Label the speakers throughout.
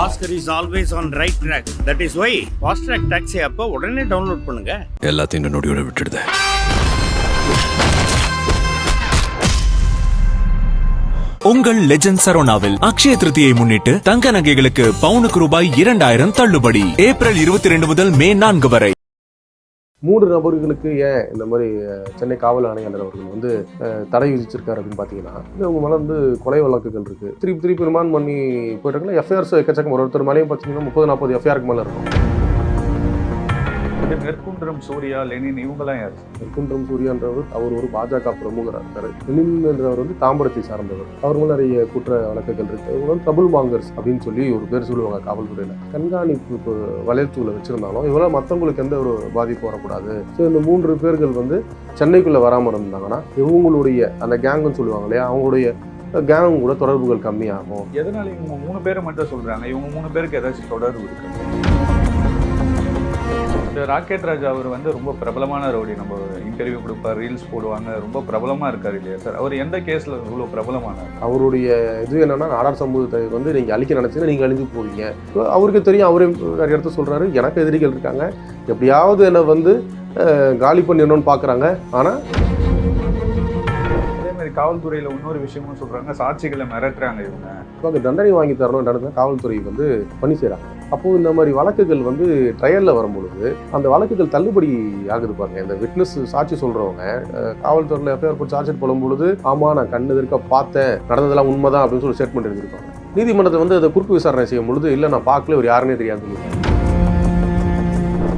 Speaker 1: Oscar is always on right track that is why fast track taxi அப்போ உடனே download பண்ணுங்க.
Speaker 2: எல்லாத்தையும் நொடியோட விட்டுடுது.
Speaker 3: உங்கள் லெஜண்ட் சரோனாவில் அக்ஷய திருத்தியை முன்னிட்டு தங்க நகைகளுக்கு பவுனுக்கு ரூபாய் இரண்டாயிரம் தள்ளுபடி. ஏப்ரல் இருபத்தி ரெண்டு முதல் மே நான்கு வரை.
Speaker 4: மூன்று நபர்களுக்கு ஏன் இந்த மாதிரி சென்னை காவல் ஆணையாளர் அவர்கள் வந்து தடை விதிச்சிருக்காரு அப்படின்னு பார்த்தீங்கன்னா இது அவங்க மேலே வந்து கொலை வழக்குகள் இருக்குது திருப்பி திருப்பி ரிமாண்ட் பண்ணி போயிட்டு எஃப்ஐஆர்ஸ் எக்கச்சக்கம். ஒரு ஒருத்தர் மேலேயும் பார்த்தீங்கன்னா முப்பது நாற்பது எஃப்ஐஆருக்கு மேலே இருக்கும்.
Speaker 5: இது நெற்குன்றம் சூர்யா லெனின் இவங்கெல்லாம் யார்?
Speaker 4: குன்றம் சூர்யான்றவர் அவர் ஒரு பாஜக பிரமுகராக இருக்காரு. லெனின் என்றவர் வந்து தாம்பரத்தை சார்ந்தவர். அவர் மேல நிறைய குற்ற வழக்குகள் இருக்கு. இவங்க வந்து ட்ரபுள் மாங்கர்ஸ் அப்படின்னு சொல்லி ஒரு பேர் சொல்லுவாங்க காவல்துறையில. கண்காணிப்பு வலையத்தூளை வச்சிருந்தாலும் இவங்களாம் மற்றவங்களுக்கு எந்த ஒரு பாதிப்பு வரக்கூடாது. ஸோ இந்த மூன்று பேர்கள் வந்து சென்னைக்குள்ள வராமல் இருந்தாங்கன்னா இவங்களுடைய அந்த கேங்குன்னு சொல்லுவாங்க இல்லையா அவங்களுடைய கேங் கூட தொடர்புகள் கம்மியாகும்.
Speaker 5: எதனால இவங்க மூணு பேரை மட்டும் சொல்றாங்க? இவங்க மூணு பேருக்கு ஏதாச்சும் தொடர்பு இருக்கு? இந்த ராக்கெட் ராஜா அவர் வந்து ரொம்ப பிரபலமான ரவுடி. நம்ம இன்டர்வியூ கொடுப்பார் ரீல்ஸ் போடுவாங்க. ரொம்ப பிரபலமா இருக்காரு இல்லையா சார்? அவர் எந்த கேஸ்ல இவ்வளவு பிரபலமானார்?
Speaker 4: அவருடைய இது என்னன்னா நாடார் சமூகத்தை வந்து நீங்க அழிக்க நினைச்சீங்கன்னா நீங்க அழிஞ்சு போவீங்க. அவருக்கு தெரியும் அவரே நிறைய இடத்துல சொல்றாரு எனக்கு எதிரிகள் இருக்காங்க. எப்படியாவது என்னை வந்து காலி பண்ணிடணும்னு பாக்குறாங்க. ஆனா
Speaker 5: காவல்துறையில இன்னொரு விஷயமும் சொல்றாங்க சாட்சிகளை மிரட்டுறாங்க இவங்க.
Speaker 4: இவங்க தண்டனை வாங்கி தரணும் காவல்துறை வந்து பண்ணி செய்றாங்க. அப்போது இந்த மாதிரி வழக்குகள் வந்து ட்ரையலில் வரும்பொழுது அந்த வழக்குகள் தள்ளுபடி ஆகுது பாருங்க. இந்த விட்னஸ் சாட்சி சொல்றவங்க காவல்துறையில் எஃப்ஐஆர் போட்டு சார்ஜ் போடும் பொழுது ஆமா நான் கண்ணு எதிர்க்க பார்த்தேன் நடந்ததெல்லாம் உண்மைதான் அப்படின்னு சொல்லி ஸ்டேட்மெண்ட் எழுதியிருப்பாங்க நீதிமன்றத்தை வந்து அதை குறுக்கு விசாரணை செய்யும் பொழுது இல்லை நான் பார்க்கல ஒரு யாருன்னே தெரியாது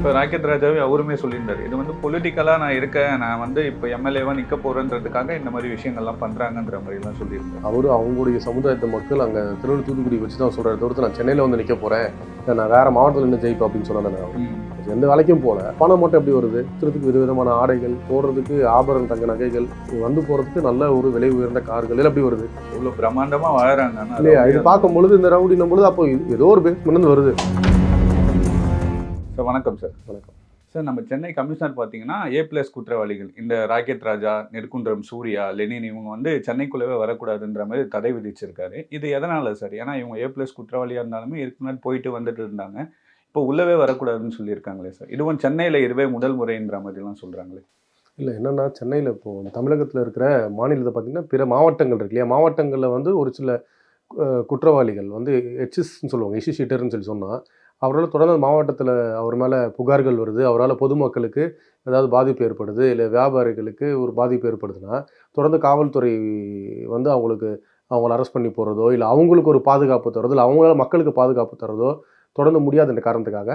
Speaker 5: இப்ப ராக்கெட் ராஜாவே அவருமே சொல்லியிருந்தாரு. இது வந்து பொலிட்டிக்கலா நான் இருக்கேன் நான் வந்து இப்ப எம்எல்ஏவா நிக்க போறேன்றதுக்காக இந்த மாதிரி விஷயங்கள்லாம் பண்றாங்கன்ற மாதிரி எல்லாம் சொல்லியிருந்தாரு.
Speaker 4: அவரு அவங்களுடைய சமுதாயத்தை மக்கள் அங்கே திருவள்ளூர் தூத்துக்குடி வச்சு தான் சொல்கிறார் தவிர்த்து நான் சென்னையில் வந்து நிற்க போகிறேன் நான் வேற மாவட்டத்தில் நின்று ஜெயிப்பேன் அப்படின்னு அவர் எந்த வேலைக்கும் போல. பணம் மட்டும் எப்படி வருது? திருத்துக்கு விதவிதமான ஆடைகள் போடுறதுக்கு ஆபரண தங்க நகைகள் வந்து போகிறதுக்கு நல்ல ஒரு விலை உயர்ந்த கார்கள் எல்லாம் எப்படி வருது?
Speaker 5: இவ்வளவு பிரம்மாண்டமா வாழறாங்க.
Speaker 4: இல்லையா? இது
Speaker 5: ரவுடியா-
Speaker 4: பார்க்கும் பொழுது இந்த ரவுடினும் பொழுது அப்போ ஏதோ ஒரு பேஸ்மெண்ட் வருது.
Speaker 5: சார் வணக்கம் சார்.
Speaker 4: வணக்கம்.
Speaker 5: சார் நம்ம சென்னை கமிஷனர் பார்த்தீங்கன்னா ஏ பிளஸ் குற்றவாளிகள். இந்த ராக்கெட் ராஜா நெற்குன்றம் சூர்யா லெனின் இவங்க வந்து சென்னைக்குள்ளவே வரக்கூடாதுன்ற மாதிரி தடை விதிச்சிருக்காரு. இது எதனால சார்? ஏன்னா இவங்க ஏ பிளஸ் குற்றவாளியாக இருந்தாலுமே இதுக்கு முன்னாடி போயிட்டு வந்துட்டு இருந்தாங்க. இப்போ உள்ளவே வரக்கூடாதுன்னு சொல்லியிருக்காங்களே சார். இதுவும் சென்னையில் இதுவே முதல் முறைன்ற மாதிரிலாம் சொல்கிறாங்களே
Speaker 4: இல்லை என்னன்னா சென்னையில் இப்போ தமிழகத்தில் இருக்கிற மாநிலத்தை பார்த்தீங்கன்னா பிற மாவட்டங்கள் இருக்கு இல்லையா? மாவட்டங்களில் வந்து ஒரு சில குற்றவாளிகள் வந்து எச்எஸ்ன்னு சொல்லுவாங்க. எச்சி ஷீட்டர்னு சொல்லி சொன்னால் அவரால் தொடர்ந்து மாவட்டத்தில் அவர் மேலே புகார்கள் வருது. அவரால் பொதுமக்களுக்கு ஏதாவது பாதிப்பு ஏற்படுது இல்லை வியாபாரிகளுக்கு ஒரு பாதிப்பு ஏற்படுதுன்னா தொடர்ந்து காவல்துறை வந்து அவங்களுக்கு அவங்கள அரெஸ்ட் பண்ணி போகிறதோ இல்லை அவங்களுக்கு ஒரு பாதுகாப்பு தரதோ இல்லை அவங்களால மக்களுக்கு பாதுகாப்பு தரதோ தொடர்ந்து முடியாதுன்ற காரணத்துக்காக.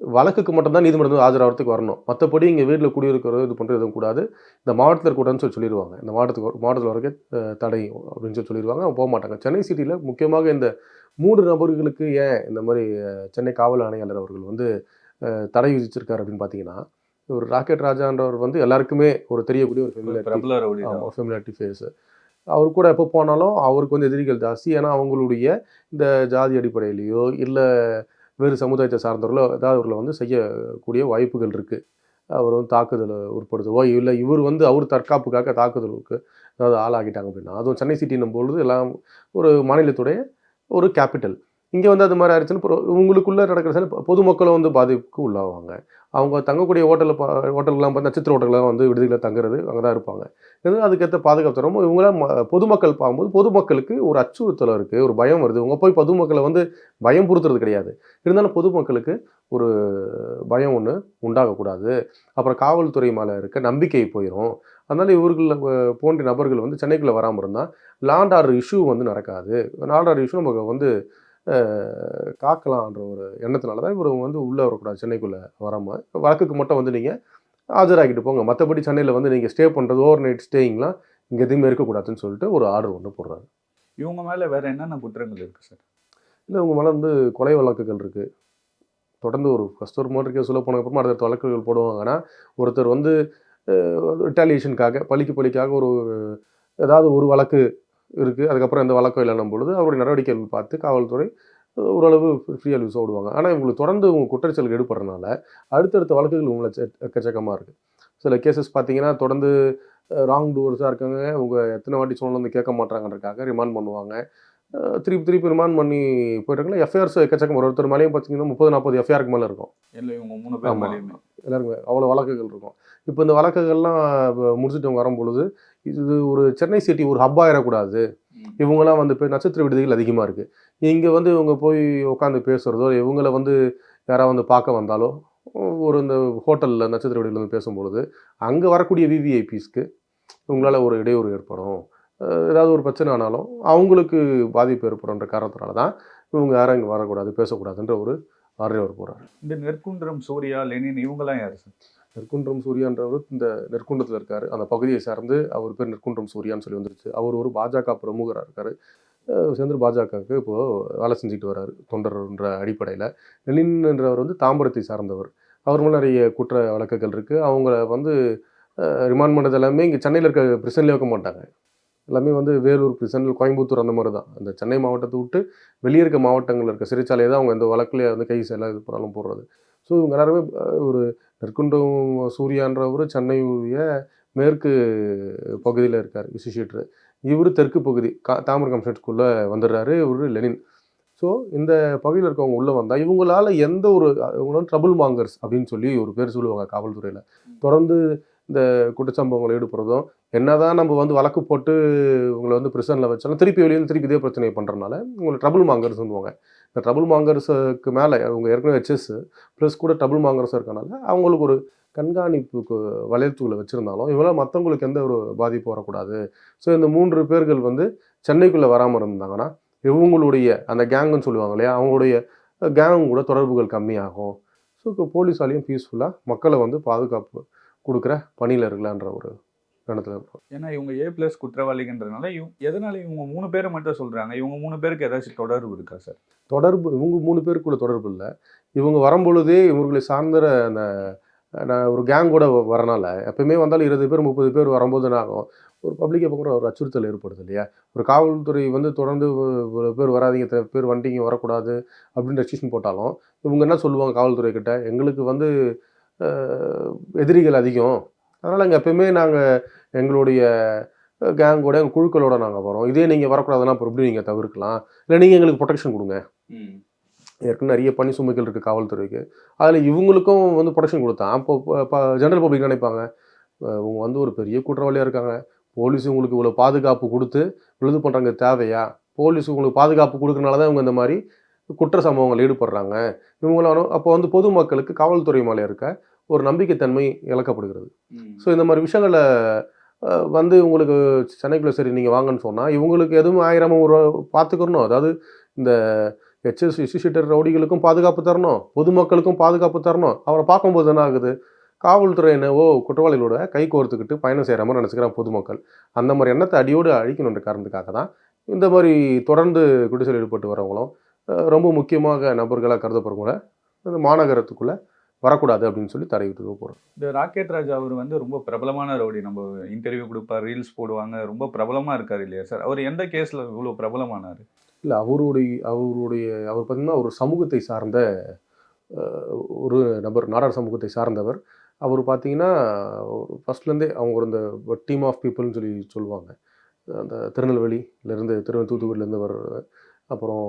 Speaker 4: வழக்குக்கு மட்டும்தான் நீதிமன்றத்தில் ஆஜராகிறதுக்கு வரணும். மற்றபடி இங்கே வீட்டில் குடியிருக்கிறதோ இது பண்ணுறது எதுவும் கூடாது. இந்த மாவட்டத்தில் இருக்கக்கூடாதுன்னு சொல்லி சொல்லிடுவாங்க. இந்த மாவட்டத்துக்கு மாவட்டத்தில் வரைக்கும் தடை அப்படின்னு சொல்லி சொல்லிடுவாங்க. அவங்க போக மாட்டாங்க. சென்னை சிட்டியில் முக்கியமாக இந்த மூன்று நபர்களுக்கு ஏன் இந்த மாதிரி சென்னை காவல் ஆணையாளர் அவர்கள் வந்து தடை விதிச்சிருக்காரு அப்படின்னு பார்த்தீங்கன்னா ஒரு ராக்கெட் ராஜான்றவர் வந்து எல்லாருக்குமே ஒரு தெரியக்கூடிய ஒரு. ஆமாம் ஃபெமிலியாரிட்டி ஃபேஸ் அவர் கூட எப்போ போனாலும் அவருக்கு வந்து எதிரிகள் ஜாஸ்தி. ஏன்னா அவங்களுடைய இந்த ஜாதி அடிப்படையிலையோ இல்லை வேறு சமுதாயத்தை சார்ந்தவர்களோ ஏதாவது அவர்களை வந்து செய்யக்கூடிய வாய்ப்புகள் இருக்குது அவர் வந்து தாக்குதலை உட்படுத்துவோ இல்லை இவர் வந்து அவர் தற்காப்புக்காக தாக்குதலுக்கு ஏதாவது ஆளாகிட்டாங்க அப்படின்னா அதுவும் சென்னை சிட்டின்னும் பொழுது எல்லாம் ஒரு மாநிலத்துடைய ஒரு கேபிட்டல் இங்கே வந்து அது மாதிரி ஆயிடுச்சுன்னு உங்களுக்குள்ளே நடக்கிற சில பொதுமக்களும் வந்து பாதிப்புக்கு உள்ளாவாங்க. அவங்க தங்கக்கூடிய ஹோட்டலில் பா ஹோட்டல்லாம் பார்த்து நட்சத்திர ஹோட்டல்லாம் வந்து விடுதியில் தங்குறது அங்கே தான் இருப்பாங்க. இது அதுக்கேற்ற பாதுகாப்பு தரமோ இவங்களாம் ம- பொதுமக்கள் பார்க்கும்போது பொதுமக்களுக்கு ஒரு அச்சுறுத்தல் இருக்குது ஒரு பயம் வருது. இவங்க போய் பொதுமக்களை வந்து பயம் பொறுத்துறது கிடையாது. இருந்தாலும் பொதுமக்களுக்கு ஒரு பயம் ஒன்று உண்டாகக்கூடாது. அப்புறம் காவல்துறை மேலே இருக்க நம்பிக்கை போயிடும் அதனால் இவர்கள் போன்ற நபர்கள் வந்து சென்னைக்குள்ளே வராமல் இருந்தால் லாண்ட் ஆர்டர் இஷ்யூ வந்து நடக்காது. லாண்ட் ஆர்டர் இஷ்யூ நமக்கு வந்து காக்கலான்ற ஒரு எண்ணத்தினால தான் இவர் வந்து உள்ளே வரக்கூடாது சென்னைக்குள்ளே வராமல் வழக்குக்கு மட்டும் வந்து நீங்கள் ஆஜராகிட்டு போங்க. மற்றபடி சென்னையில் வந்து நீங்கள் ஸ்டே பண்ணுறது ஓவர் நைட் ஸ்டேயிங்லாம் இங்கே எதுவுமே இருக்கக்கூடாதுன்னு சொல்லிட்டு ஒரு ஆர்டர் ஒன்று போடுறாரு.
Speaker 5: இவங்க மேல வேற என்னென்ன குற்றங்கள் இருக்கு சார்?
Speaker 4: இல்லை உங்கள் மேலே வந்து கொலை வழக்குகள் இருக்குது தொடர்ந்து ஒரு ஃபஸ்ட் ஒரு மோட்டர் கேஸ் உள்ள போனதுக்கப்புறமா அடுத்த வழக்குகள் போடுவாங்கன்னா ஒருத்தர் வந்து ரிட்டாலியேஷனுக்காக பழிக்கு பழிக்காக ஒரு ஏதாவது ஒரு வழக்கு இருக்குது அதுக்கப்புறம் எந்த வழக்கம் இல்லைன்னும் பொழுது அவருடைய நடவடிக்கைகள் பார்த்து காவல்துறை ஓரளவு ஃப்ரீயாக யூஸ் விடுவாங்க ஆனால் இவங்களுக்கு தொடர்ந்து உங்கள் குற்றச்செயல் எடுப்படுறதுனால அடுத்தடுத்த வழக்குகள் உங்களை எக்கச்சக்கமாக இருக்குது சில கேசஸ் பார்த்தீங்கன்னா தொடர்ந்து ராங் டூவர்ஸாக இருக்காங்க. உங்கள் எத்தனை வாட்டி சொன்னாலும் வந்து கேட்க மாட்டாங்கன்றக்காக ரிமாண்ட் பண்ணுவாங்க. திருப்பி திருப்பி ரிமாண்ட் பண்ணி போயிட்டாங்கன்னா எஃப்ஐஆர்ஸ் எக்கச்சக்கம். ஒரு ஒருத்தர் மேலேயும் பார்த்தீங்கன்னா முப்பது நாற்பது எஃப்ஐஆருக்கு மேலே இருக்கும். எல்லாருக்குமே. அவ்வளோ வழக்குகள் இருக்கும். இப்போ இந்த வழக்குகள்லாம் இப்ப முடிச்சுட்டு அவங்க வரும்பொழுது இது ஒரு சென்னை சிட்டி ஒரு ஹப் ஆயிடக்கூடாது.
Speaker 5: ம்.
Speaker 4: இவங்கெல்லாம் வந்து இப்போ நட்சத்திர விடுதிகள் அதிகமாக இருக்குது இங்கே வந்து இவங்க போய் உட்காந்து பேசுகிறதோ இவங்கள வந்து யாராவது வந்து பார்க்க வந்தாலோ ஒரு இந்த ஹோட்டலில் நட்சத்திர விடுதியில் வந்து பேசும்பொழுது அங்கே வரக்கூடிய விவிஐபிஸ்க்கு இவங்களால ஒரு இடையூறு ஏற்படும். ஏதாவது ஒரு பிரச்சனை ஆனாலும் அவங்களுக்கு பாதிப்பு ஏற்படும்ன்ற காரணத்தினால தான் இவங்க யாரும் இங்கே வரக்கூடாது பேசக்கூடாதுன்ற ஒரு ஆர்டர் அவர் போகிறார்
Speaker 5: இந்த நெற்குன்றம் சூர்யா லெனின் இவங்கெல்லாம் யாரு சார்?
Speaker 4: நெற்குன்றம் சூர்யான்றவர் இந்த நெற்குன்றத்தில் இருக்கார். அந்த பகுதியை சார்ந்து அவர் பேர் நெற்குன்றம் சூர்யான்னு சொல்லி வந்துருச்சு. அவர் ஒரு பாஜக பிரமுகராக இருக்கார். சேர்ந்து பாஜகவுக்கு இப்போது வேலை செஞ்சுட்டு வர்றாரு தொண்டர்ன்ற அடிப்படையில். லெனின் என்றவர் வந்து தாம்பரத்தை சார்ந்தவர். அவர் மேலே நிறைய குற்ற வழக்குகள் இருக்குது அவங்கள வந்து ரிமாண்ட் பண்ணது எல்லாமே இங்கே சென்னையில் இருக்க பிரிசன்லேயே வைக்க மாட்டாங்க. எல்லாமே வந்து வேலூர் பிரிசன் கோயம்புத்தூர் அந்த மாதிரி தான். அந்த சென்னை மாவட்டத்தை விட்டு வெளியே இருக்க மாவட்டங்களில் இருக்க சிறைச்சாலையை தான் அவங்க இந்த வழக்குலேயே வந்து கை செல்லாம் இது பண்ணாலும் போடுறது. ஸோ இவங்க எல்லாருமே ஒரு நெற்குன்றம் சூர்யான்றவர் சென்னையுடைய மேற்கு பகுதியில் இருக்கார் விசிஷிட்ரு இவர் தெற்கு பகுதி கா தாமர கமிஷன் ஸ்கூலில் வந்துடுறாரு இவர் லெனின். ஸோ இந்த பகுதியில் இருக்கவங்க உள்ளே வந்தால் இவங்களால எந்த ஒரு இவங்க ட்ரபுள் மாங்கர்ஸ் அப்படின்னு சொல்லி ஒரு பேர் சொல்லுவாங்க காவல்துறையில். தொடர்ந்து இந்த குற்றச்சம்பவங்களை ஈடுபடுறதும் என்னதான் நம்ம வந்து வழக்கு போட்டு உங்களை வந்து பிரிசனில் வச்சாலும் திருப்பி வெளியே திருப்பி இதே பிரச்சனையை பண்ணுறதுனால உங்களை ட்ரபுள் மாங்கர்ஸ் சொல்லுவாங்க. இந்த ட்ரபுள் மாங்கர்ஸுக்கு மேலே அவங்க ஏற்கனவே ஹெச்எஸ் ப்ளஸ் கூட ட்ரபுள் மாங்கர்ஸ் இருக்கனால அவங்களுக்கு ஒரு கண்காணிப்புக்கு வளையத்துக்குள்ளே வச்சுருந்தாலும் இவங்களால் மற்றவங்களுக்கு எந்த ஒரு பாதிப்பு வரக்கூடாது. ஸோ இந்த மூன்று பேர்கள் வந்து சென்னைக்குள்ளே வராமல் இருந்தாங்கன்னா இவங்களுடைய அந்த கேங்குன்னு சொல்லுவாங்க இல்லையா அவங்களுடைய கேங் கூட தொடர்புகள் கம்மியாகும். ஸோ இப்போ போலீஸாலையும் பீஸ்ஃபுல்லாக மக்களை வந்து பாதுகாப்பு கொடுக்குற பணியில் இருக்கலான்ற ஒரு எண்ணத்தில் இருக்கும்
Speaker 5: ஏன்னா இவங்க ஏ பிளஸ் குற்றவாளிகன்றதுனால இவங்க எதனால இவங்க மூணு பேரை மட்டும் சொல்றாங்க? இவங்க மூணு பேருக்கு ஏதாச்சும் தொடர்பு இருக்கா சார்
Speaker 4: தொடர்பு இவங்க மூணு பேருக்குள்ள தொடர்பு இல்லை. இவங்க வரும்பொழுதே இவர்களை சார்ந்த அந்த நான் ஒரு கேங் கூட வரனால எப்பயுமே வந்தாலும் இருபது பேர் முப்பது பேர் வரும்போது என்ன ஆகும்? ஒரு பப்ளிக்கை பக்கம் ஒரு அச்சுறுத்தல் ஏற்படுது இல்லையா? ஒரு காவல்துறை வந்து தொடர்ந்து பேர் வராதீங்க இத்தனை பேர் வண்டிங்க வரக்கூடாது அப்படின்னு ரெஸ்ட்ரிக்ஷன் போட்டாலும் இவங்க என்ன சொல்லுவாங்க காவல்துறை கிட்ட எங்களுக்கு வந்து எதிரிகள் அதிகம். அதனால் இங்கே எப்பயுமே நாங்கள் எங்களுடைய கேங்கோட எங்கள் குழுக்களோட நாங்கள் வரோம். இதே நீங்கள் வரக்கூடாதுன்னா அப்புறம் எப்படி நீங்கள் தவிர்க்கலாம்? இல்லை நீங்கள் எங்களுக்கு ப்ரொடெக்ஷன் கொடுங்க. ஏற்கனவே நிறைய பணி சுமைகள் இருக்குது காவல்துறைக்கு. அதில் இவங்களுக்கும் வந்து ப்ரொடெக்ஷன் கொடுத்தான். அப்போ இப்போ ஜென்ரல் பப்ளிக் நினைப்பாங்க? இவங்க வந்து ஒரு பெரிய குற்றவாளியாக இருக்காங்க. போலீஸ் உங்களுக்கு இவ்வளோ பாதுகாப்பு கொடுத்து விழுது பண்ணுறாங்க தேவையா? போலீஸ் உங்களுக்கு பாதுகாப்பு கொடுக்கறனால தான் இவங்க இந்த மாதிரி குற்ற சம்பவங்கள் ஈடுபடுறாங்க. இவங்களும் அப்போ வந்து பொதுமக்களுக்கு காவல்துறை மேலே இருக்க ஒரு நம்பிக்கைத்தன்மை இழக்கப்படுகிறது. ஸோ இந்த மாதிரி விஷயங்களை வந்து உங்களுக்கு சென்னைக்குள்ளே சரி நீங்கள் வாங்கன்னு சொன்னால் இவங்களுக்கு எதுவும் ஆயிரம் ஒரு பார்த்துக்கணும் அதாவது இந்த ஹெச்எஸ் இசிஷிட்டர் ரவுடிகளுக்கும் பாதுகாப்பு தரணும். பொதுமக்களுக்கும் பாதுகாப்பு தரணும். அவரை பார்க்கும்போது என்ன ஆகுது? காவல்துறை என்னவோ குற்றவாளிகளோட கை கோர்த்துக்கிட்டு பயணம் செய்கிற மாதிரி நினச்சிக்கிறான் பொதுமக்கள். அந்த மாதிரி எண்ணத்தை அடியோடு அழிக்கணுன்ற காரணத்துக்காக தான் இந்த மாதிரி தொடர்ந்து குடிசையில் ஈடுபட்டு வரவங்களும் ரொம்ப முக்கியமாக நபர்களாக கருதப்படுறவங்கள மாநகரத்துக்குள்ளே வரக்கூடாது அப்படின்னு சொல்லி தடை விட்டு போகிறோம்
Speaker 5: இந்த ராக்கெட் ராஜா அவர் வந்து ரொம்ப பிரபலமான ரவுடி. நம்ம இன்டர்வியூ கொடுப்பார் ரீல்ஸ் போடுவாங்க. ரொம்ப பிரபலமா இருக்காரு இல்லையா சார்? அவர் எந்த கேஸ்ல இவ்வளவு பிரபலமானாரு?
Speaker 4: இல்லை அவருடைய அவருடைய அவர் பார்த்தீங்கன்னா ஒரு சமூகத்தை சார்ந்த ஒரு நபர் நாடார் சமூகத்தை சார்ந்தவர். அவர் பார்த்தீங்கன்னா ஃபர்ஸ்ட்லேருந்தே அவங்க ஒரு இந்த டீம் ஆஃப் பீப்புள்னு சொல்லி சொல்லுவாங்க. அந்த திருநெல்வேலியிலேருந்து திரு தூத்துக்குடியிலேருந்து வர்ற அப்புறம்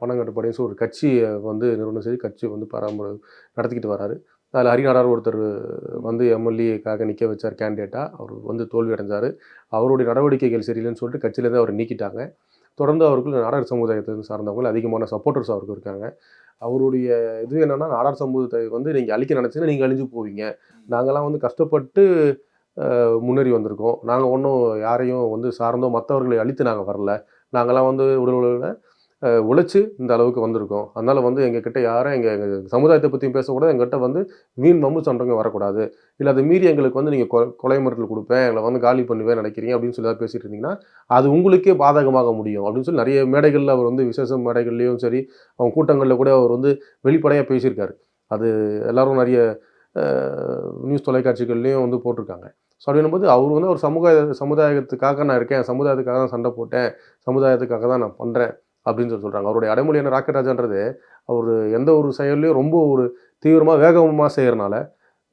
Speaker 4: பணம் ஸோ ஒரு கட்சியை வந்து நிறுவனம் செய்து கட்சி வந்து பராமரி நடத்திக்கிட்டு வராரு. அதில் ஹரிநாடார் ஒருத்தர் வந்து எம்எல்ஏக்காக நிற்க வச்சார் கேண்டிடேட்டாக அவர் வந்து தோல்வி அடைஞ்சார். அவருடைய நடவடிக்கைகள் சரியில்லைன்னு சொல்லிட்டு கட்சியிலேருந்து அவர் நீக்கிட்டாங்க. தொடர்ந்து அவருக்கு நாடார் சமுதாயத்தை சார்ந்தவங்க அதிகமான சப்போர்ட்டர்ஸ் அவருக்கு இருக்காங்க. அவருடைய இது என்னென்னா நாடார் சமூகத்தை வந்து நீங்கள் அழிக்க நினச்சிங்கன்னா நீங்கள் அழிஞ்சு போவீங்க. நாங்களாம் வந்து கஷ்டப்பட்டு முன்னேறி வந்திருக்கோம். நாங்கள் ஒன்றும் யாரையும் வந்து சார்ந்தோ மற்றவர்களை அழித்து நாங்கள் வரல. நாங்களாம் வந்து உடல் உடலில் உழைச்சி இந்த அளவுக்கு வந்திருக்கோம். அதனால் வந்து எங்ககிட்ட யாரும் எங்கள் எங்கள் சமுதாயத்தை பற்றியும் பேசக்கூடாது எங்ககிட்ட வந்து வீண் மம்பு சண்டவங்க வரக்கூடாது. இல்லை அதை மீறி எங்களுக்கு வந்து நீங்கள் கொ கொலை மிரட்டல் கொடுப்பேன் எங்களை வந்து காலி பண்ணுவேன் நினைக்கிறீங்க அப்படின்னு சொல்லி ஏதாவது பேசிட்டு இருந்தீங்கன்னா அது உங்களுக்கே பாதகமாக முடியும் அப்படின்னு சொல்லி நிறைய மேடைகளில் அவர் வந்து விசேஷ மேடைகள்லேயும் சரி அவங்க கூட்டங்களில் கூட அவர் வந்து வெளிப்படையாக பேசியிருக்காரு. அது எல்லாரும் நிறைய நியூஸ் தொலைக்காட்சிகள்லேயும் வந்து போட்டிருக்காங்க. ஸோ அப்படின்னும்போது அவர் வந்து ஒரு சமுதாய சமுதாயத்துக்காக நான் இருக்கேன் சமுதாயத்துக்காக தான் சண்டை போட்டேன் சமுதாயத்துக்காக தான் நான் பண்ணுறேன் அப்படின்னு சொல்லி சொல்கிறாங்க அவருடைய அடைமொழி என்ன ராக்கெட் ராஜான்றது அவர் எந்த ஒரு செயல்லையும் ரொம்ப ஒரு தீவிரமாக வேகமாக செய்கிறனால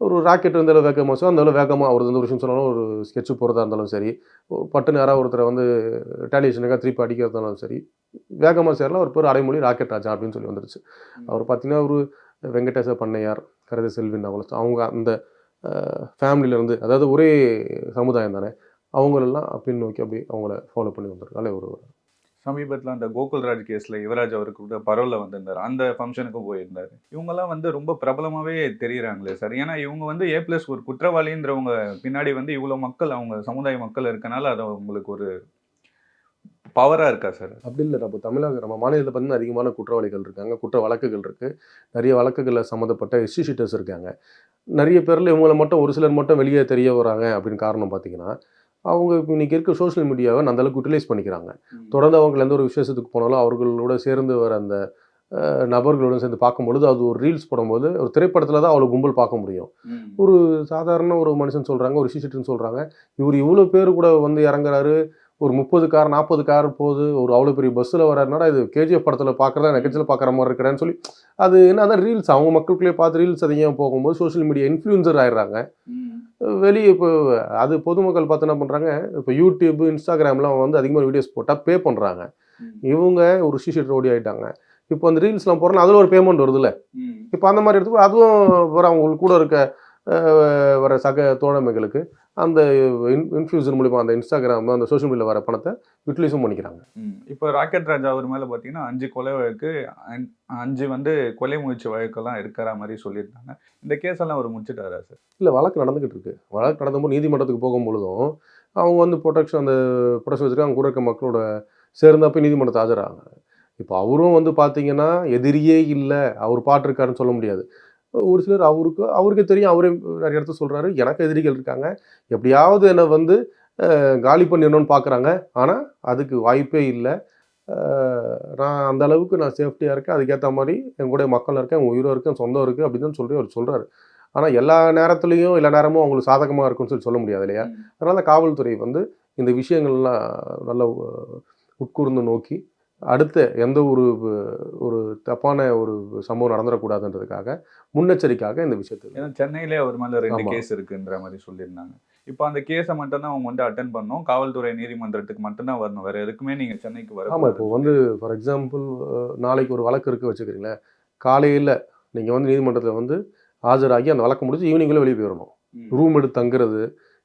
Speaker 4: ஒரு ராக்கெட் எவ்வளோ வேகமாக வச்சோ அந்த அளவு வேகமாக அவர் வந்து ஒரு விஷயம் சொன்னாலும் ஒரு ஸ்கெட்சு போகிறதா இருந்தாலும் சரி ஒரு பட்டு நேராக ஒருத்தரை வந்து டேலியேஷனுக்காக திருப்பி அடிக்கிறதா இருந்தாலும் சரி வேகமாக சேரல அவர் பேர் அரைமொழி ராக்கெட் ராஜா அப்படின்னு சொல்லி வந்துருச்சு. அவர் பார்த்தீங்கன்னா ஒரு வெங்கடேச பண்ணையார் கரத செல்வின் அவங்கள அவங்க அந்த ஃபேமிலியிலேருந்து அதாவது ஒரே சமுதாயம் தானே அவங்களெல்லாம் பின்னோக்கி அப்படி அவங்கள ஃபாலோ பண்ணி வந்திருக்காங்க. ஒரு
Speaker 5: சமீபத்தில் அந்த கோகுல்ராஜ் கேஸில் யுவராஜ் அவருக்கு கூட பரவலில் வந்திருந்தார். அந்த ஃபங்க்ஷனுக்கும் போயிருந்தார். இவங்கெல்லாம் வந்து ரொம்ப பிரபலமாகவே தெரியுறாங்களே சார் ஏன்னா இவங்க வந்து ஏ பிளஸ் ஒரு குற்றவாளின்றவங்க பின்னாடி வந்து இவ்வளோ மக்கள் அவங்க சமுதாய மக்கள் இருக்கனால அது அவங்களுக்கு ஒரு பவராக இருக்கா சார்
Speaker 4: அப்படி இல்லை நம்ம தமிழக நம்ம மாநிலத்தில் பார்த்தீங்கன்னா அதிகமான குற்றவாளிகள் இருக்காங்க. குற்ற வழக்குகள் இருக்குது நிறைய வழக்குகளில் சம்மந்தப்பட்ட ஹிஸ்ட்ரி ஷீட்டர்ஸ் இருக்காங்க. நிறைய பேரில் இவங்களை மட்டும் ஒரு சிலர் மட்டும் வெளியே தெரிய வராங்க அப்படின்னு காரணம் பார்த்தீங்கன்னா அவங்க இன்றைக்கி இருக்க சோஷியல் மீடியாவை அந்த அளவுக்கு யூட்டிலைஸ் பண்ணிக்கிறாங்க. தொடர்ந்து அவங்க எந்த ஒரு விசேஷத்துக்கு போனாலும் அவர்களோட சேர்ந்து வர அந்த நபர்களோட சேர்ந்து பார்க்கும்பொழுது அது ஒரு ரீல்ஸ் போடும்போது ஒரு திரைப்படத்தில் தான் அவ்வளோ கும்பல் பார்க்க முடியும். ஒரு சாதாரண ஒரு மனுஷன் சொல்கிறாங்க ஒரு சிசிட்டுன்னு சொல்கிறாங்க இவர் இவ்வளோ பேர் கூட வந்து இறங்குறாரு ஒரு முப்பது கார் நாற்பது கார் போகுது ஒரு அவ்வளோ பெரிய பஸ்ஸில் வர்றாருனாடா இது கேஜிஎஃப் படத்தில் பார்க்குறதா நெகச்சில் பார்க்குற மாதிரி இருக்கிறேன்னு சொல்லி அது என்ன அதான் ரீல்ஸ் அவங்க மக்களுக்குள்ளே பார்த்து ரீல்ஸ் அதிகமாக போகும்போது சோஷியல் மீடியா இன்ஃப்ளூயன்சர் ஆயிடுறாங்க. வெளியே இப்போ அது பொதுமக்கள் பார்த்து என்ன பண்ணுறாங்க இப்போ யூடியூப் இன்ஸ்டாகிராம்லாம் வந்து அதிகமாக வீடியோஸ் போட்டால் பே பண்ணுறாங்க. இவங்க ஒரு ஷீஷர்ட் ஓடி ஆயிட்டாங்க இப்போ அந்த ரீல்ஸ்லாம் போடுறோம் அதில் ஒரு பேமெண்ட் வருதுல்ல. இப்போ அந்த மாதிரி இடத்துக்கு அதுவும் வர அவங்களுக்கு கூட இருக்க வர சக தோழமைகளுக்கு அந்த இன் இன்ஃப்ளூசர் மூலிமா அந்த இன்ஸ்டாகிராம் அந்த சோஷியல் மீடியாவில் வர பணத்தை யூட்டிலைஸும் பண்ணிக்கிறாங்க.
Speaker 5: இப்போ ராக்கெட் ராஜா அவர் மேல பாத்தீங்கன்னா அஞ்சு கொலை வழக்கு அஞ்- அஞ்சு வந்து கொலை முயற்சி வழக்கெல்லாம் இருக்கிற மாதிரி சொல்லியிருந்தாங்க. இந்த கேஸ் எல்லாம் அவர் முடிச்சிட்டாரா சார்?
Speaker 4: இல்லை வழக்கு நடந்துக்கிட்டு இருக்கு. வழக்கு நடந்தபோது நீதிமன்றத்துக்கு போகும்பொழுதும் அவங்க வந்து ப்ரொடெக்ஷன் அந்த ப்ரொடெக்ஷன் வச்சுருக்காங்க கூட இருக்க மக்களோட சேர்ந்தப்போ நீதிமன்றத்தை ஆஜராங்க இப்போ அவரும் வந்து பார்த்தீங்கன்னா எதிரியே இல்லை. அவர் பாட்டிருக்காருன்னு சொல்ல முடியாது. ஒரு சிலர் அவருக்கு அவருக்கே தெரியும் அவரே நிறைய இடத்துல சொல்கிறாரு எனக்கு எதிரிகள் இருக்காங்க. எப்படியாவது என்னை வந்து காலி பண்ணிடணும்னு பார்க்குறாங்க ஆனால் அதுக்கு வாய்ப்பே இல்லை. நான் அந்த அளவுக்கு நான் சேஃப்டியாக இருக்கேன். அதுக்கேற்ற மாதிரி என் கூட மக்கள் இருக்கேன் என் உயிரும் இருக்கேன் சொந்தம் இருக்குது அப்படின்னு சொல்லி அவர் சொல்கிறாரு ஆனால் எல்லா நேரத்துலையும் எல்லா நேரமும் அவங்களுக்கு சாதகமாக இருக்கும்னு சொல்லி சொல்ல முடியாது இல்லையா? அதனால் காவல்துறை வந்து இந்த விஷயங்கள்லாம் நல்ல உட்கூர்ந்து நோக்கி அடுத்த எந்த ஒரு ஒரு தப்பான ஒரு சம்பவம் நடந்துடக்கூடாதுன்றதுக்காக முன்னெச்சரிக்கையாக இந்த விஷயத்தில்
Speaker 5: ஏன்னா சென்னையிலே அவர் மேல ரெண்டு. கேஸ் இருக்குன்ற மாதிரி சொல்லியிருந்தாங்க. இப்போ அந்த கேஸை மட்டும் தான் அவங்க வந்து அட்டன் பண்ணோம். காவல்துறை நீதிமன்றத்துக்கு மட்டும்தான் வரணும். வேற எதுக்குமே நீங்க சென்னைக்கு வர
Speaker 4: ஆமாம் இப்போ வந்து ஃபார் எக்ஸாம்பிள் நாளைக்கு ஒரு வழக்கு இருக்குது வச்சுக்கிறீங்களேன் காலையில் நீங்கள் வந்து நீதிமன்றத்தில் வந்து ஆஜராகி அந்த வழக்கு முடிச்சு ஈவினிங்குள்ளே வெளியே போயிடணும். ரூம் எடுத்து தங்குறது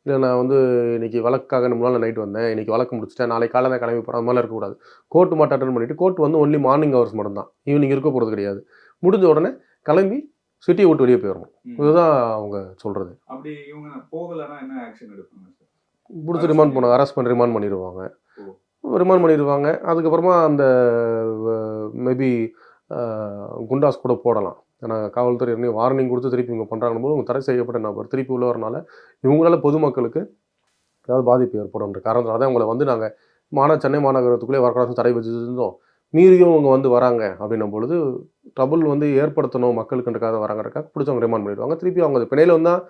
Speaker 4: இல்லை நான் வந்து இன்னைக்கு வழக்காக முன்னாள் நைட் வந்தேன். இன்னைக்கு வழக்கு முடிச்சிட்டேன். நாளைக்கு காலையில் கிளம்பி போகிறேன் அது மாதிரிலாம் இருக்கக்கூடாது கோர்ட்டு மட்டும் அட்டன் பண்ணிட்டு கோர்ட் வந்து ஒன்லி மார்னிங் ஹவர்ஸ் மட்டும்தான். ஈவினிங் இருக்க போகிறது கிடையாது. முடிஞ்ச உடனே கிளம்பி சிட்டியை விட்டு வெளியே போயிடணும் இதுதான் அவங்க சொல்கிறது
Speaker 5: அப்படி இவங்க போகலன்னா என்ன ஆக்ஷன் எடுப்பாங்க
Speaker 4: பிடிச்சி ரிமாண்ட் பண்ண அரெஸ்ட் பண்ணி ரிமாண்ட் பண்ணிடுவாங்க ரிமாண்ட் பண்ணிடுவாங்க அதுக்கப்புறமா அந்த மேபி குண்டாஸ் கூட போடலாம். ஏன்னா காவல்துறை ஏற்கனவே வார்னிங் கொடுத்து திருப்பி இவங்க பண்ணுறாங்க போது இவங்க தடை செய்யப்பட்ட நபர் திருப்பி உள்ள வரனால இவங்களால பொதுமக்களுக்கு ஏதாவது பாதிப்பு ஏற்படும்ன்ற காரணத்தினால தான் உங்களை வந்து நாங்கள் மாந சென்னை மாநகரத்துக்குள்ளே வரக்கூடாது தடை வச்சுருந்தோம் மீறியும் அவங்க வந்து வராங்க அப்படின்னும் பொழுது ட்ரபுள் வந்து ஏற்படுத்தணும் மக்களுக்குன்றக்காக வராங்கிறக்காக பிடிச்சவங்க ரிமாண்ட் பண்ணிடுவாங்க. திருப்பி அவங்க பிணையில் வந்தால்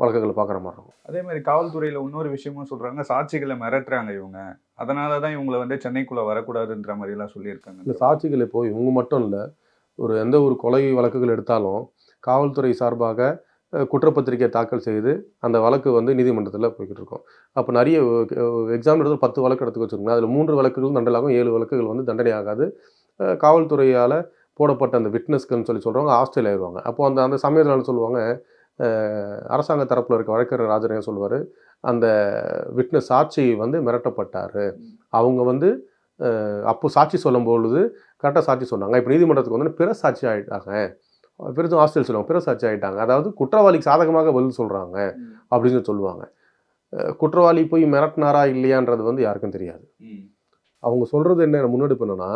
Speaker 4: வழக்குகளை பார்க்குற மாதிரி இருக்கும்.
Speaker 5: அதே மாதிரி காவல்துறையில இன்னொரு விஷயமும் சொல்றாங்க. சாட்சிகளை மிரட்டுறாங்க இவங்க. அதனால தான் இவங்களை வந்து சென்னைக்குள்ள வரக்கூடாதுன்ற மாதிரி எல்லாம்
Speaker 4: இந்த
Speaker 5: சொல்லியிருக்காங்க
Speaker 4: சாட்சிகள் இப்போ இவங்க மட்டும் இல்லை ஒரு எந்த ஒரு கொலை வழக்குகள் எடுத்தாலும் காவல்துறை சார்பாக குற்றப்பத்திரிக்கை தாக்கல் செய்து அந்த வழக்கு வந்து நீதிமன்றத்தில் போய்கிட்டு இருக்கும். அப்போ நிறைய எக்ஸாம் எடுத்து பத்து வழக்கு எடுத்து வச்சுருக்கோங்க அதில் மூன்று வழக்குகள் தண்டனையாகும் ஏழு வழக்குகள் வந்து தண்டனை ஆகாது காவல்துறையால் போடப்பட்ட அந்த விட்னஸ்கள்னு சொல்லி சொல்கிறவங்க ஹாஸ்டல் ஆயிடுவாங்க. அப்போ அந்த அந்த சமயத்தில் சொல்லுவாங்க அரசாங்க தரப்பில் இருக்க வழக்கறிஞர் ராஜரேகன் சொல்லுவார் அந்த விட்னஸ் சாட்சி வந்து மிரட்டப்பட்டார். அவங்க வந்து அப்போ சாட்சி சொல்லும் பொழுது கரெக்டாக சாட்சி சொன்னாங்க. இப்போ நீதிமன்றத்துக்கு வந்து பிற சாட்சி ஆகிட்டாங்க பெருசும் ஹாஸ்டல் சொல்லுவாங்க. பிற சாட்சி ஆகிட்டாங்க அதாவது குற்றவாளிக்கு சாதகமாக பதில் சொல்கிறாங்க அப்படின்னு சொல்லி சொல்லுவாங்க குற்றவாளி போய் மிரட்டினாரா இல்லையான்றது வந்து யாருக்கும் தெரியாது. அவங்க சொல்கிறது என்ன? முன்னெடுப்பு என்னன்னா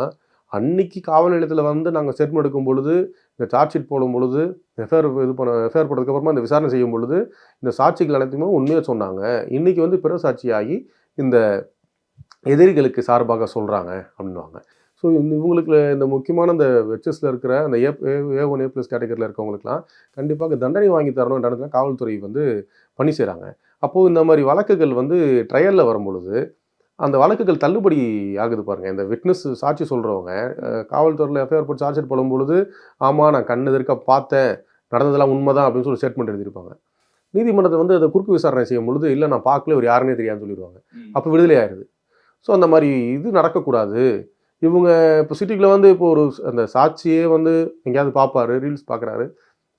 Speaker 4: அன்னைக்கு காவல் நிலையத்தில் வந்து நாங்கள் ஸ்டேட்மெண்ட் எடுக்கும் பொழுது இந்த சார்ஜ் ஷீட் போடும் பொழுது எஃப்ஐஆர் இது பண்ண எஃப்ஐஆர் போட்டதுக்கப்புறமா இந்த விசாரணை செய்யும் பொழுது இந்த சாட்சிகள் அனைத்துமே உண்மையாக சொன்னாங்க. இன்னைக்கு வந்து பிற சாட்சியாகி இந்த எதிரிகளுக்கு சார்பாக சொல்கிறாங்க அப்படின்வாங்க ஸோ இந்த இவங்களுக்கு இந்த முக்கியமான இந்த வெச்சஸில் இருக்கிற அந்த ஏ ஏ ஒன் ஏ ப்ளஸ் கேட்டகரியில் இருக்கவங்களுக்குலாம் கண்டிப்பாக தண்டனை வாங்கி தரணுன்ற இடத்துல காவல்துறை வந்து பணி செய்கிறாங்க அப்போது இந்த மாதிரி வழக்குகள் வந்து ட்ரையலில் வரும்பொழுது அந்த வழக்குகள் தள்ளுபடி ஆகுது பாருங்கள் இந்த விட்னஸ் சாட்சி சொல்கிறவங்க காவல்துறையில் எஃப்ஐஆர் போட்டு சார்ஜ் போடும் பொழுது ஆமாம் நான் கண்ணு எதிர்க்க பார்த்தேன் நடந்ததெல்லாம் உண்மைதான் அப்படின்னு சொல்லி ஸ்டேட்மெண்ட் எழுதியிருப்பாங்க. நீதிமன்றத்தை வந்து அதை குறுக்கு விசாரணை செய்யும் பொழுது இல்லை நான் பார்க்கல ஒரு யாருன்னே தெரியாதுன்னு சொல்லிடுவாங்க. அப்போ விடுதலை ஆயிடுது. ஸோ அந்த மாதிரி இது நடக்கக்கூடாது. இவங்க இப்போ சிட்டிக்குள்ள வந்து இப்போ ஒரு அந்த சாட்சியே வந்து எங்கேயாவது பார்ப்பாரு ரீல்ஸ் பார்க்குறாரு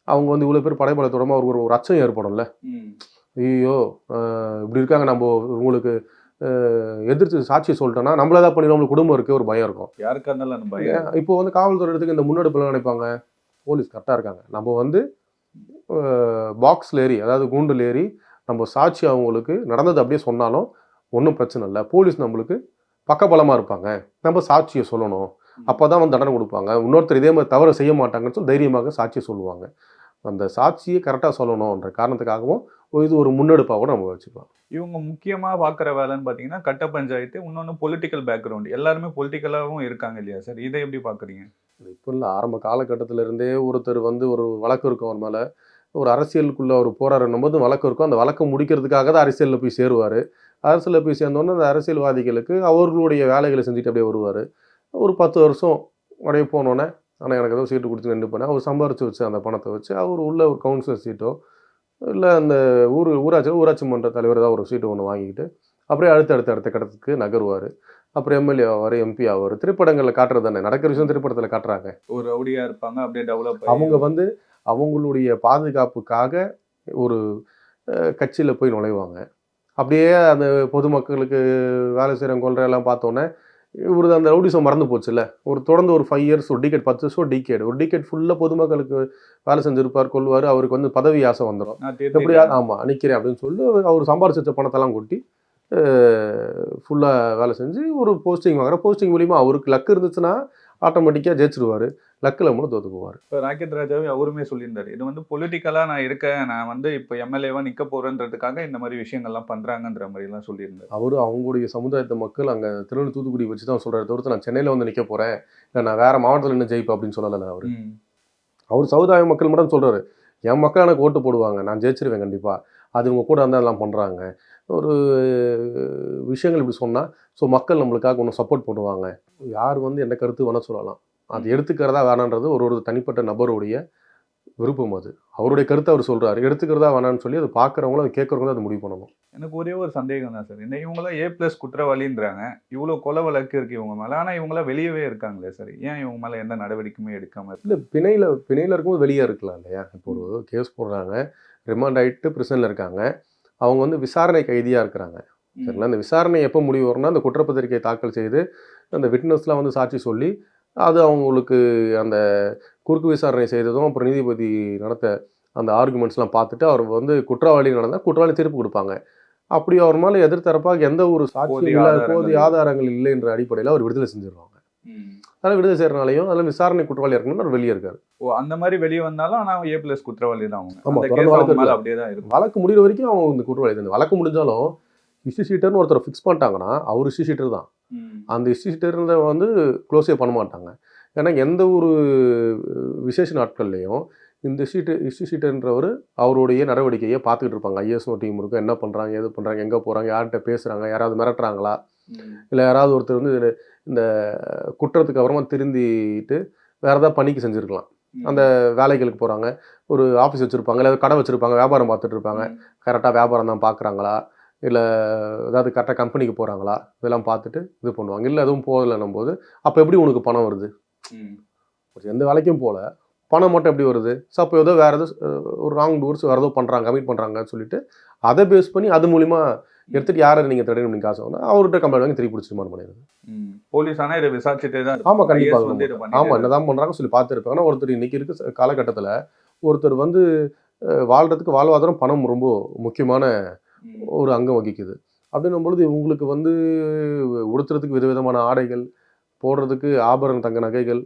Speaker 4: அவங்க வந்து இவ்வளோ பேர் படைபலத்தோடமா அவருக்கு ஒரு ஒரு அச்சம் ஏற்படும்ல. ஐயோ இப்படி இருக்காங்க நம்ம உங்களுக்கு எதிர்த்து சாட்சி சொல்லிட்டோன்னா நம்மள ஏதாவது பண்ணி நம்மளுக்கு குடும்பம் இருக்கு ஒரு பயம் இருக்கும்.
Speaker 5: யாருக்கா இருந்தாலும் பயம்.
Speaker 4: இப்போ வந்து காவல்துறை இடத்துக்கு இந்த முன்னெடுப்புலாம் நினைப்பாங்க போலீஸ் கரெக்டாக இருக்காங்க. நம்ம வந்து பாக்ஸில் ஏறி அதாவது கூண்டில் ஏறி நம்ம சாட்சி அவங்களுக்கு நடந்தது அப்படியே சொன்னாலும் ஒன்றும் பிரச்சனை இல்லை. போலீஸ் நம்மளுக்கு பக்கபலமாக இருப்பாங்க. நம்ம சாட்சியை சொல்லணும். அப்போ தான் வந்து தண்டனை கொடுப்பாங்க. இன்னொருத்தர் இதே மாதிரி தவறு செய்ய மாட்டாங்கன்னு சொல்லி தைரியமாக சாட்சியை சொல்லுவாங்க. அந்த சாட்சியை கரெக்டாக சொல்லணுன்ற காரணத்துக்காகவும் இது ஒரு முன்னெடுப்பாக கூட நம்ம வச்சுக்கலாம்.
Speaker 5: இவங்க முக்கியமா பாக்குற வேலைன்னு பாத்தீங்கன்னா கட்ட பஞ்சாயத்து இன்னொன்னு பொலிட்டிக்கல் பேக்ரவுண்ட் எல்லாருமே பொலிட்டிக்கலாவும் இருக்காங்க இல்லையா சார்? இதை எப்படி பாக்குறீங்க?
Speaker 4: இப்போ இல்லை. ஆரம்ப காலகட்டத்துல இருந்தே ஒருத்தர் வந்து ஒரு வழக்கு இருக்கும் அவர் மேலே. ஒரு அரசியலுக்குள்ள அவர் போராடுனும் போது வழக்கு இருக்கும். அந்த வழக்கை முடிக்கிறதுக்காக தான் அரசியலில் போய் சேருவார். அரசியலில் போய் சேர்ந்தோன்னே அந்த அரசியல்வாதிகளுக்கு அவர்களுடைய வேலைகளை செஞ்சுட்டு அப்படியே வருவார். ஒரு பத்து வருஷம் அப்படியே போனோன்னே ஆனால் எனக்கு ஏதோ சீட்டு கொடுத்து நின்று பண்ணேன் அவர் சம்பாரிச்சு வச்சு அந்த பணத்தை வச்சு அவர் உள்ள ஒரு கவுன்சிலர் சீட்டோ இல்லை அந்த ஊர் ஊராட்சி ஊராட்சி மன்ற தலைவர் ஏதாவது ஒரு சீட்டு ஒன்று வாங்கிக்கிட்டு அப்படியே அடுத்த அடுத்த அடுத்த கடத்துக்கு நகருவார். அப்புறம் எம்எல்ஏ ஆவார் எம்பி ஆவார். திரைப்படங்களில் காட்டுறது தானே? நடக்கிற விஷயம் திரைப்படத்தில் காட்டுறாங்க.
Speaker 5: ஒரு ரவுடியா இருப்பாங்க அப்படியே டெவலப்
Speaker 4: அவங்க வந்து அவங்களுடைய பாதுகாப்புக்காக ஒரு கட்சியில் போய் நுழைவாங்க. அப்படியே அந்த பொதுமக்களுக்கு வேலை செய்கிறவங்க கொள்ற எல்லாம் பார்த்தோன்னே இவரு அந்த ரவுடிசம் மறந்து போச்சுல்ல. ஒரு தொடர்ந்து ஒரு ஃபைவ் இயர்ஸ் ஒரு டிக்கெட் பத்து வருஷம் டிக்கெட் ஒரு டிக்கெட் ஃபுல்லாக பொதுமக்களுக்கு வேலை செஞ்சிருப்பார் கொள்வார் அவருக்கு வந்து பதவி ஆசை வந்துடும் எப்படி. ஆமாம் நிற்கிறேன் அப்படின்னு சொல்லி அவர் சம்பாரிச்சு பணத்தெல்லாம் கொட்டி ஃபுல்லாக வேலை செஞ்சு ஒரு போஸ்டிங் வாங்குற போஸ்டிங் மூலிமா அவருக்கு லக் இருந்துச்சுன்னா ஆட்டோமேட்டிக்காக ஜெயிச்சிருவார். லக்கில் மூலம் தோத்து போவார்.
Speaker 5: இப்ப ராக்கெட் ராஜாவே அவருமே சொல்லியிருந்தாரு. இது வந்து பொலிட்டிக்கலா நான் இருக்கேன் நான் வந்து இப்போ எம்எல்ஏவா நிக்க போறேன்றதுக்காக இந்த மாதிரி விஷயங்கள்லாம் பண்றாங்கன்ற மாதிரி எல்லாம் சொல்லியிருந்தாரு.
Speaker 4: அவர் அவங்களுடைய சமுதாயத்தை மக்கள் அங்கே திருநெல்வேலி தூத்துக்குடி வச்சு தான் சொல்கிறாரு தவிர்த்து நான் சென்னையில் வந்து நிற்க போகிறேன் இல்லை நான் வேறு மாவட்டத்தில் நின்று ஜெயிப்பேன் அப்படின்னு சொல்லலை அவர். அவர் சமுதாய மக்கள் மட்டும் சொல்கிறாரு என் மக்கள் எனக்கு ஓட்டு போடுவாங்க நான் ஜெயிச்சிருவேன் கண்டிப்பாக அது இவங்க கூட இருந்தால் எல்லாம் பண்ணுறாங்க ஒரு விஷயங்கள் இப்படி சொன்னால் ஸோ மக்கள் நம்மளுக்காக ஒன்றும் சப்போர்ட் பண்ணுவாங்க. யார் வந்து என்ன கருத்து வேணால் சொல்லலாம். அது எடுத்துக்கிறதா வேணான்றது ஒரு ஒரு தனிப்பட்ட நபருடைய விருப்பம் அது. அவருடைய கருத்தை அவர் சொல்கிறாரு எடுத்துக்கிறதா வேணான்னு சொல்லி அதை பார்க்குறவங்களும் அதை கேட்குறவங்களும் அதை முடிவு பண்ணணும்.
Speaker 5: எனக்கு ஒரே ஒரு சந்தேகம் தான் சார். இந்த இவங்களாம் ஏ பிளஸ் குற்றவாளின்றாங்க. இவ்வளோ கொலை வழக்கு இருக்கு இவங்க மேல. ஆனா இவங்களாம் வெளியவே இருக்காங்களே சார். ஏன் இவங்க மேல எந்த நடவடிக்கையுமே எடுக்காம இருக்கு?
Speaker 4: இல்லை பிணையில் பிணையில் இருக்கும்போது வெளியே இருக்கலாம் இல்லையா? இப்போ ஒரு கேஸ் போடுறாங்க. ரிமாண்ட் ஆகிட்டு ப்ரிசனில் இருக்காங்க. அவங்க வந்து விசாரணை கைதியாக இருக்கிறாங்க. சரிங்களா? அந்த விசாரணை எப்போ முடிவு வரும்னா அந்த குற்றப்பத்திரிகை தாக்கல் செய்து அந்த விட்னஸ்லாம் வந்து சாட்சி சொல்லி அது அவங்களுக்கு அந்த குறுக்கு விசாரணை செய்ததும் அப்புறம் நீதிபதி நடத்த அந்த ஆர்குமெண்ட்ஸ்லாம் பார்த்துட்டு அவர் வந்து குற்றவாளி நடந்தால் குற்றவாளி தீர்ப்பு கொடுப்பாங்க அப்படி அவர் மேலே எதிர்த்தரப்பாக எந்த ஒரு சாட்சியும்
Speaker 5: போதிய ஆதாரங்கள்
Speaker 4: இல்லை என்ற அடிப்படையில் அவர் விடுதலை செஞ்சிருவாங்க. அதனால் விடுதலை செய்யறனாலையும் அதில் விசாரணை குற்றவாளி இருக்கணும்னு அவர் வெளியே இருக்காரு
Speaker 5: ஓ அந்த மாதிரி வெளியே வந்தாலும் ஆனா ஏ பிளஸ் குற்றவாளி தான் அவங்க. அப்படியே தான் இருக்கும்
Speaker 4: வழக்கு முடிகிற வரைக்கும் அவங்க இந்த குற்றவாளி தான் வழக்கு முடிஞ்சாலும் ஹிஸ்ட்ரி ஷீட்டர்னு ஒருத்தர் ஃபிக்ஸ் பண்ணிட்டாங்கன்னா அவர் ஹிஸ்ட்ரி ஷீட்டர் தான். அந்த ஷீட்டர் வந்து க்ளோஸே பண்ண மாட்டாங்க. ஏன்னா எந்த ஒரு விசேஷ நாட்கள்லையும் இந்த ஷீட்டு ஹிஸ்ட்ரி ஷீட்டர்ன்றவர் அவருடைய நடவடிக்கையை பார்த்துக்கிட்டு இருப்பாங்க. ஐஎஸ்ஓ டீம் இருக்கும் என்ன பண்ணுறாங்க எது பண்ணுறாங்க எங்கே போகிறாங்க யார்கிட்ட பேசுகிறாங்க யாராவது மிரட்டுறாங்களா. இல்லை யாராவது ஒருத்தர் வந்து இந்த குற்றத்துக்கு அப்புறமா திருந்திட்டு வேறு ஏதாவது பணிக்கு செஞ்சுருக்கலாம். அந்த வேலைகளுக்கு போகிறாங்க ஒரு ஆஃபீஸ் வச்சுருப்பாங்க. இல்லை கடை வச்சுருப்பாங்க. வியாபாரம் பார்த்துட்டு இருப்பாங்க. கரெக்டாக வியாபாரம் தான் பார்க்குறாங்களா? இல்லை ஏதாவது கரெக்டாக கம்பெனிக்கு போகிறாங்களா இதெல்லாம் பார்த்துட்டு இது பண்ணுவாங்க. இல்லை எதுவும் போகலைன்னும் போது அப்போ எப்படி உனக்கு பணம் வருது? எந்த வேலைக்கும் போகல. பணம் மட்டும் எப்படி வருது? ஸோ அப்போ ஏதோ வேறு ஏதோ ஒரு ராங் டூர்ஸ் வேறு ஏதோ பண்ணுறாங்க கமிட் பண்ணுறாங்கன்னு சொல்லிட்டு அதை பேஸ் பண்ணி அது மூலிமா எடுத்துகிட்டு யாரை நீங்கள் திருடணும் நீங்கள் காசு வாங்கினா அவர்கிட்ட கம்ப்ளைண்ட் வாங்கி திருப்பி பிடிச்சி ரிமாண்ட் பண்ணிடுது.
Speaker 5: போலீஸ் ஆனா இதை விசாரிச்சுட்டே தான்
Speaker 4: ஆமா,
Speaker 5: இருப்பாங்க.
Speaker 4: கண்டிப்பா
Speaker 5: IAS வந்து இதை பண்ணிட்டே
Speaker 4: ஆமாம்
Speaker 5: தான்
Speaker 4: என்னதான் பண்ணுறாங்க சொல்லி பார்த்துருப்பாங்க ஆனால் ஒருத்தர் இன்னைக்கு இருக்க காலகட்டத்தில் ஒருத்தர் வந்து அஹ், வாழ்றதுக்கு வாழ்வாதாரம் பணம் ரொம்ப முக்கியமான. ஒரு அங்கம் வகிக்குது. அப்படின்னும் பொழுது இவங்களுக்கு வந்து உடுத்துறதுக்கு விதவிதமான ஆடைகள் போடுறதுக்கு ஆபரண தங்க நகைகள்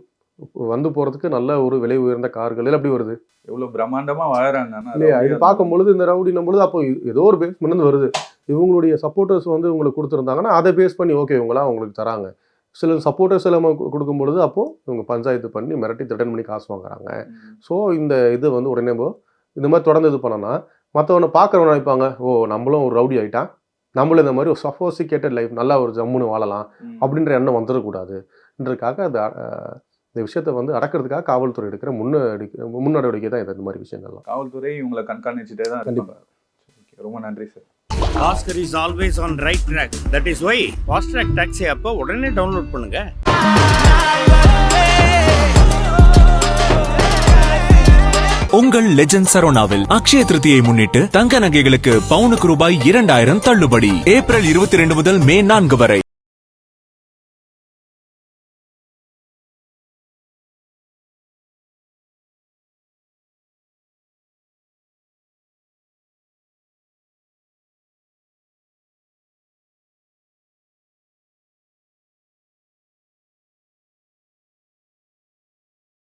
Speaker 4: வந்து போகிறதுக்கு நல்ல ஒரு விலை உயர்ந்த கார்கள் எப்படி வருது?
Speaker 5: எவ்வளவு பிரம்மாண்டமா வாழறாங்க
Speaker 4: இல்லையா? இது பார்க்கும் பொழுது இந்த ரவுடினும் பொழுது அப்போ ஏதோ ஒரு பேஸ்மெண்ட் வருது. இவங்களுடைய சப்போர்ட்டர்ஸ் வந்து உங்களுக்கு கொடுத்துருந்தாங்கன்னா அதை பேஸ் பண்ணி ஓகே இவங்களாம் அவங்களுக்கு தராங்க. சில சப்போர்ட்டர்ஸ் எல்லாம் கொடுக்கும் பொழுது அப்போ இவங்க பஞ்சாயத்து பண்ணி மிரட்டி ரிட்டர்ன் பண்ணி காசு வாங்குறாங்க. ஸோ இந்த இது வந்து உடனே இந்த மாதிரி தொடர்ந்து இது பண்ணனா மற்றவனை பார்க்குறவன நினைப்பாங்க ஓ நம்மளும் ஒரு ரவுடி ஆயிட்டான். நம்மளும் இந்த மாதிரி ஒரு சஃபோசிகேட்டட் லைஃப் நல்லா ஒரு ஜம்முன்னு வாழலாம். அப்படின்ற எண்ணம் வந்துடக்கூடாதுன்றதுக்காக அது அஹ், இந்த விஷயத்தை வந்து அடக்கிறதுக்காக காவல்துறை எடுக்கிற முன்னெடுக்க முன்னடவடிக்கை தான் இது இந்த மாதிரி விஷயங்கள்லாம்.
Speaker 5: காவல்துறை இவங்களை கண்காணிச்சுட்டே தான்
Speaker 4: கண்டிப்பா.
Speaker 5: இருப்பாங்க. ஓகே ரொம்ப நன்றி sir
Speaker 1: Bhaskar is always on right track that is why fast track taxi அப்போ உடனே டவுன்லோட் பண்ணுங்க.
Speaker 3: உங்கள் லெஜண்ட் சரோனாவில் அக்ஷய திருத்தியை முன்னிட்டு தங்க நகைகளுக்கு பவுனுக்கு ரூபாய் இரண்டாயிரம் தள்ளுபடி. ஏப்ரல் இருபத்தி ரெண்டு முதல் மே நான்கு வரை